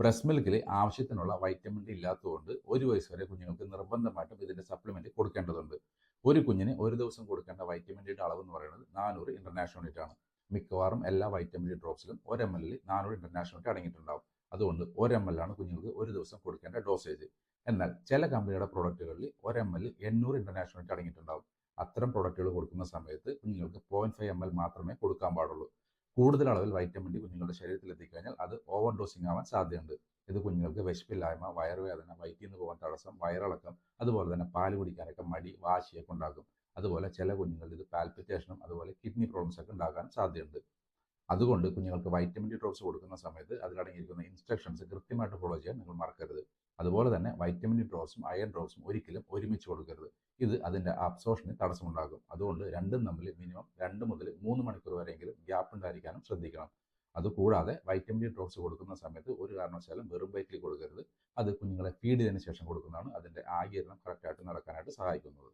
Breast മിൽക്കിൽ ആവശ്യത്തിനുള്ള vitamin D ഇല്ലാത്തതുകൊണ്ട് ഒരു വയസ്സ് വരെ കുഞ്ഞുങ്ങൾക്ക് നിർബന്ധമായിട്ടും ഇതിന്റെ സപ്ലിമെന്റ് കൊടുക്കേണ്ടതുണ്ട്. ഒരു കുഞ്ഞിന് ഒരു ദിവസം കൊടുക്കേണ്ട വൈറ്റമിൻ ഡിയുടെ അളവ് എന്ന് പറയുന്നത് നാനൂറ് ഇന്റർനാഷണൽ യൂണിറ്റ് ആണ്. മിക്കവാറും എല്ലാ വൈറ്റമിൻ ഡി ഡ്രോപ്സിലും ഒരു എം എല്ലിൽ നാനൂറ് ഇന്റർനാഷണൽ യൂണിറ്റ് അടങ്ങിയിട്ടുണ്ടാവും. അതുകൊണ്ട് ഒരു എം എൽ ആണ് കുഞ്ഞുങ്ങൾക്ക് ഒരു ദിവസം കൊടുക്കേണ്ട ഡോസേജ് എന്നാൽ ചില കമ്പനിയുടെ പ്രോഡക്റ്റുകളിൽ ഒരു എം എൽ എണ്ണൂറ് ഇന്റർനാഷണൽ യൂണിറ്റ് അടങ്ങിയിട്ടുണ്ടാവും. അത്തരം പ്രോഡക്റ്റുകൾ കൊടുക്കുന്ന സമയത്ത് കുഞ്ഞുങ്ങൾക്ക് പോയിന്റ് ഫൈവ് എം എൽ മാത്രമേ കൊടുക്കാൻ പാടുള്ളൂ. കൂടുതൽ അളവിൽ വൈറ്റമിൻ ഡി കുഞ്ഞുങ്ങളുടെ ശരീരത്തിൽ എത്തിക്കഴിഞ്ഞാൽ അത് ഓവർ ഡോസിങ് ആവാൻ സാധ്യതയുണ്ട്. ഇത് കുഞ്ഞുങ്ങൾക്ക് വിശപ്പില്ലായ്മ വയറുവേദന വയറ്റിന്ന് പോകാൻ തടസ്സം വയറിളക്കം അതുപോലെ തന്നെ പാൽ കുടിക്കാനൊക്കെ മടി വാശിയൊക്കെ ഉണ്ടാകും അതുപോലെ ചില കുഞ്ഞുങ്ങൾക്ക് ഇത് പാൽപിറ്റേഷനും അതുപോലെ കിഡ്നി പ്രോബ്ലംസ് ഒക്കെ ഉണ്ടാകാൻ സാധ്യതയുണ്ട്. അതുകൊണ്ട് കുഞ്ഞുങ്ങൾക്ക് വൈറ്റമിൻ ഡി ഡ്രോപ്സ് കൊടുക്കുന്ന സമയത്ത് അതിലടങ്ങിയിരിക്കുന്ന ഇൻസ്ട്രക്ഷൻസ് കൃത്യമായിട്ട് ഫോളോ ചെയ്യാൻ നിങ്ങൾ മറക്കരുത്. അതുപോലെ തന്നെ വൈറ്റമിൻ ഡി ഡ്രോപ്സും അയൺ ഡ്രോപ്സും ഒരിക്കലും ഒരുമിച്ച് കൊടുക്കരുത്. ഇത് അതിന്റെ അബ്സോർഷന് തടസ്സമുണ്ടാകും അതുകൊണ്ട് രണ്ടും തമ്മിൽ മിനിമം രണ്ട് മുതൽ മൂന്ന് മണിക്കൂർ വരെയെങ്കിലും ഗ്യാപ്പ് ഉണ്ടായിരിക്കാനും ശ്രദ്ധിക്കണം. അതുകൂടാതെ വൈറ്റമിൻ ഡി ഡ്രോപ്സ് കൊടുക്കുന്ന സമയത്ത് ഒരു കാരണവശാലും വെറും വയറ്റിൽ കൊടുക്കരുത്. അത് കുഞ്ഞുങ്ങളെ ഫീഡ് ചെയ്തതിന് ശേഷം കൊടുക്കുന്നതാണ് അതിന്റെ ആകിരണം കറക്റ്റായിട്ട് നടക്കാനായിട്ട് സഹായിക്കുന്നത്.